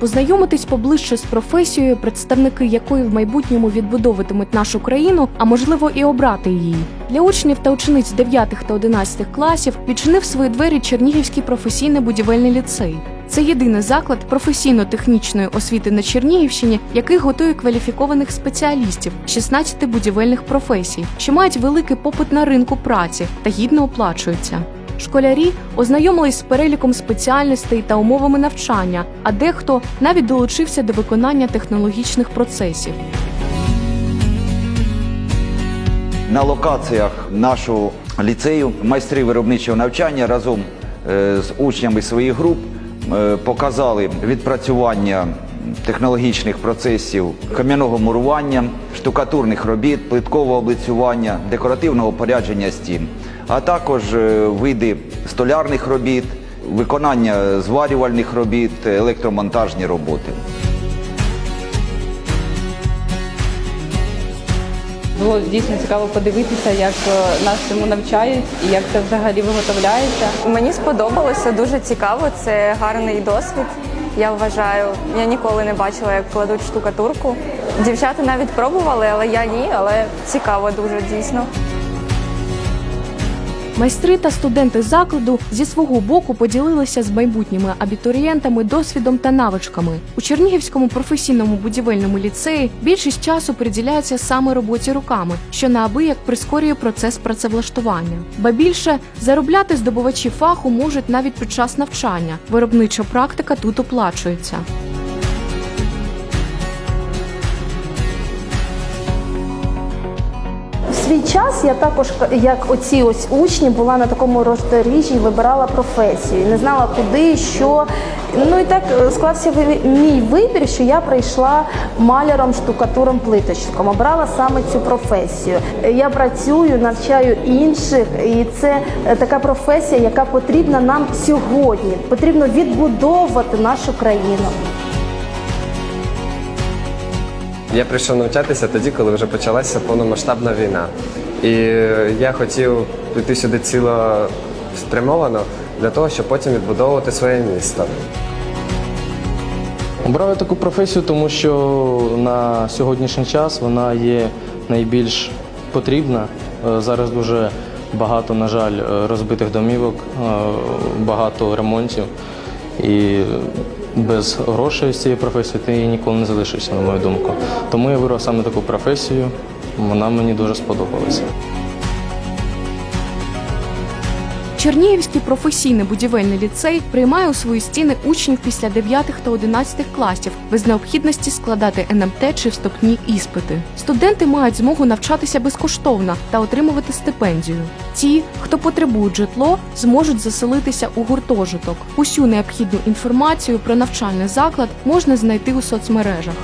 познайомитись поближче з професією, представники якої в майбутньому відбудовуватимуть нашу країну, а можливо і обрати її. Для учнів та учениць 9 та 11 класів відчинив свої двері Чернігівський професійний будівельний ліцей. Це єдиний заклад професійно-технічної освіти на Чернігівщині, який готує кваліфікованих спеціалістів 16 будівельних професій, що мають великий попит на ринку праці та гідно оплачуються. Школярі ознайомились з переліком спеціальностей та умовами навчання, а дехто навіть долучився до виконання технологічних процесів. На локаціях нашого ліцею майстри виробничого навчання разом е, з учнями своїх груп е, показали відпрацювання технологічних процесів кам'яного мурування, штукатурних робіт, плиткового облицювання, декоративного порядження стін, а також е, види столярних робіт, виконання зварювальних робіт, електромонтажні роботи. Було дійсно цікаво подивитися, як е, нас цьому навчають і як це взагалі виготовляється. Мені сподобалося дуже цікаво. Це гарний досвід. Я вважаю, я ніколи не бачила, як кладуть штукатурку. Дівчата навіть пробували, але я ні. Але цікаво дуже дійсно. Майстри та студенти закладу зі свого боку поділилися з майбутніми абітурієнтами досвідом та навичками. У Чернігівському професійному будівельному ліцеї більшість часу приділяється саме роботі руками, що неабияк прискорює процес працевлаштування. Ба більше заробляти здобувачі фаху можуть навіть під час навчання. Виробнича практика тут оплачується. Свій час я також, як оці ось учні, була на такому роздоріжжі, вибирала професію. Не знала куди, що. Ну і так е, склався мій вибір, що я прийшла маляром, штукатуром, плиточником. Обрала саме цю професію. Я працюю, навчаю інших, і це е, така професія, яка потрібна нам сьогодні. Потрібно відбудовувати нашу країну. Я прийшов навчатися тоді, коли вже почалася повномасштабна війна. І я хотів піти сюди цілеспрямовано для того, щоб потім відбудовувати своє місто. Обрав я таку професію, тому що на сьогоднішній час вона є найбільш потрібна. Е, Зараз дуже багато, на жаль, е, розбитих домівок, е, багато ремонтів. І без грошей з цієї професії ти ніколи не залишишся, на мою думку. Тому я вибрав саме таку професію. Вона мені дуже сподобалася. Чернігівський професійний будівельний ліцей приймає у свої стіни учнів після 9 та 11 класів без необхідності складати НМТ чи вступні іспити. Студенти мають змогу навчатися безкоштовно та отримувати стипендію. Ті, хто потребують житло, зможуть заселитися у гуртожиток. Усю необхідну інформацію про навчальний заклад можна знайти у соцмережах.